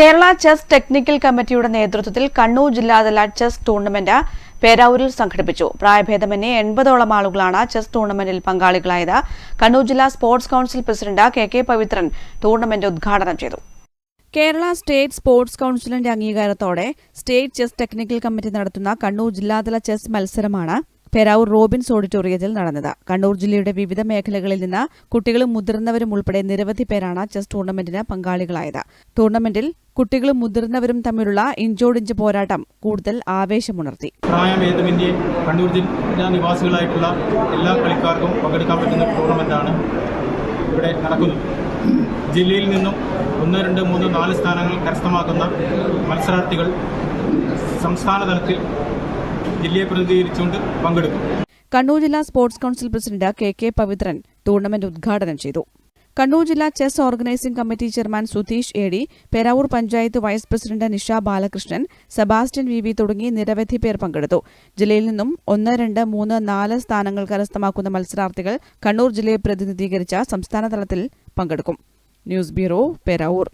Kerala chess technical കമ്മിറ്റിയുടെ നേതൃത്വത്തിൽ കണ്ണൂർ ജില്ലാതല ചെസ് ടൂർണമെന്റ് പേരാവൂരിൽ സംഘടിപ്പിച്ചു. പ്രായഭേദമന്യേ എൺപതോളം ആളുകളാണ് ചെസ് ടൂർണമെന്റിൽ പങ്കാളികളായത്. കണ്ണൂർ ജില്ലാ sports council president K K Pavithran tournament ഉദ്ഘാടനം ചെയ്തു. കേരള സ്റ്റേറ്റ് സ്പോർട്സ് കൌൺസിലിന്റെ അംഗീകാരത്തോടെ സ്റ്റേറ്റ് ചെസ് ടെക്നിക്കൽ കമ്മിറ്റി നടത്തുന്ന കണ്ണൂർ ജില്ലാതല ചെസ് മത്സരമാണ് പേരാവൂർ റോബിൻസ് ഓഡിറ്റോറിയത്തിൽ നടന്നത്. കണ്ണൂർ ജില്ലയുടെ വിവിധ മേഖലകളിൽ നിന്ന് കുട്ടികളും മുതിർന്നവരും ഉൾപ്പെടെ നിരവധി പേരാണ് ചെസ് ടൂർണമെന്റിന് പങ്കാളികളായത്. ടൂർണമെന്റിൽ കുട്ടികളും മുതിർന്നവരും തമ്മിലുള്ള ഇഞ്ചോടിഞ്ച് പോരാട്ടം കൂടുതൽ ആവേശമുണർത്തി. എല്ലാ കളിക്കാർക്കും പങ്കെടുക്കാൻ പറ്റുന്ന ടൂർണമെന്റാണ് ഇവിടെ നടക്കുന്നത്. ജില്ലയിൽ നിന്നും ഒന്ന് രണ്ട് മൂന്ന് നാല് സ്ഥാനങ്ങൾ കരസ്ഥമാക്കുന്ന മത്സരാർത്ഥികൾ സംസ്ഥാന തലത്തിൽ ജില്ലയെ പ്രതിനിധീകരിച്ചുകൊണ്ട് പങ്കെടുക്കും. കണ്ണൂർ ജില്ലാ sports council president K K Pavithran tournament ഉദ്ഘാടനം ചെയ്തു. കണ്ണൂർ ജില്ലാ chess organising committee chairman Sudheesh A Peravoor panchayat vice president Nisha Balakrishnan Sebastian V V തുടങ്ങി നിരവധി പേർ പങ്കെടുത്തു. ജില്ലയിൽ നിന്നും ഒന്ന് രണ്ട് മൂന്ന് നാല് സ്ഥാനങ്ങൾ കരസ്ഥമാക്കുന്ന മത്സരാർത്ഥികൾ കണ്ണൂർ ജില്ലയെ പ്രതിനിധീകരിച്ച സംസ്ഥാനതലത്തിൽ പങ്കെടുക്കും. News bureau Peravoor.